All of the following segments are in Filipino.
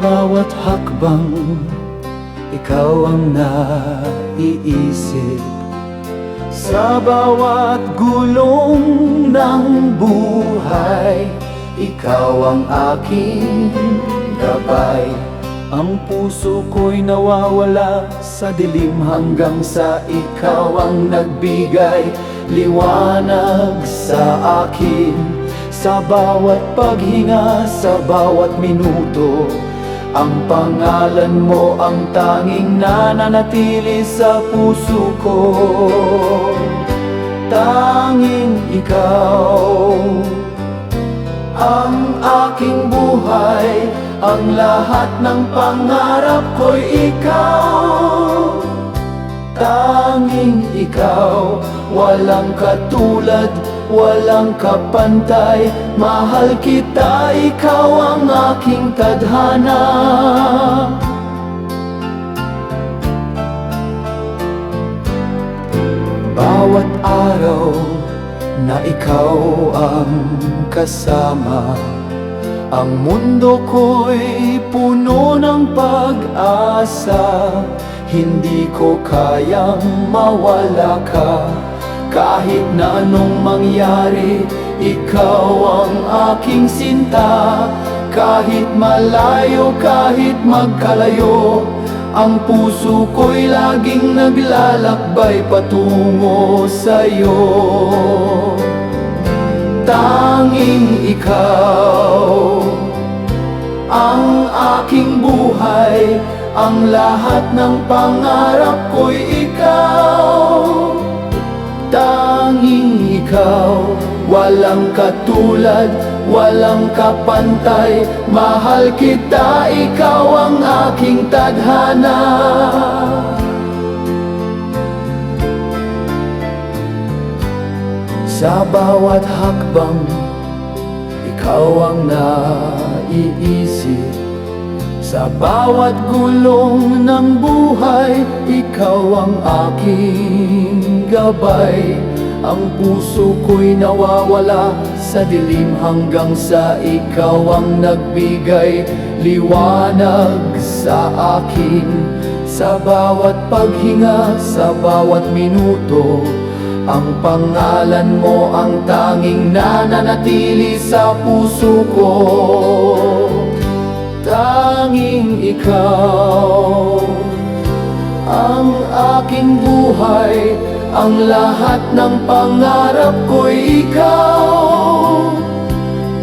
bawat hakbang Ikaw ang naiisip. Sa bawat gulong ng buhay Ikaw ang aking gabay. Ang puso ko'y nawawala sa dilim Hanggang sa ikaw ang nagbigay. Liwanag sa akin sa bawat paghinga, sa bawat minuto Ang pangalan mo ang tanging nananatili sa puso ko. Tanging ikaw Ang aking buhay Ang lahat ng pangarap ko'y ikaw Tanging ikaw, walang katulad, walang kapantay. Mahal kita, ikaw ang aking tadhana. Bawat araw na ikaw ang kasama Ang mundo ko'y puno ng pag-asa Hindi ko kayang mawala ka. Kahit na anong mangyari Ikaw ang aking sinta. Kahit malayo, kahit magkalayo ang puso ko'y laging naglalakbay patungo sa'yo. Tanging ikaw Ang aking buhay Ang lahat ng pangarap ko'y ikaw. Tanging ikaw Walang katulad, walang kapantay. Mahal kita, ikaw ang aking tadhana. Sa bawat hakbang, ikaw ang naiisip Sa bawat gulong ng buhay, ikaw ang aking gabay. Ang puso ko'y nawawala sa dilim hanggang sa ikaw ang nagbigay. Liwanag sa akin Sa bawat paghinga, sa bawat minuto. Ang pangalan mo ang tanging nananatili sa puso ko ikaw. Ang aking buhay Ang lahat ng pangarap ko'y ikaw.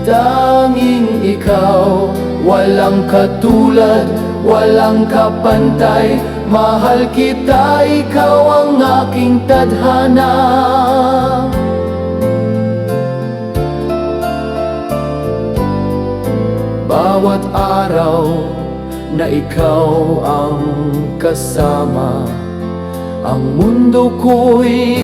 Tanging ikaw Walang katulad Walang kapantay. Mahal kita, ikaw ang aking tadhana. Bawat araw na ikaw ang kasama. Ang mundo ko'y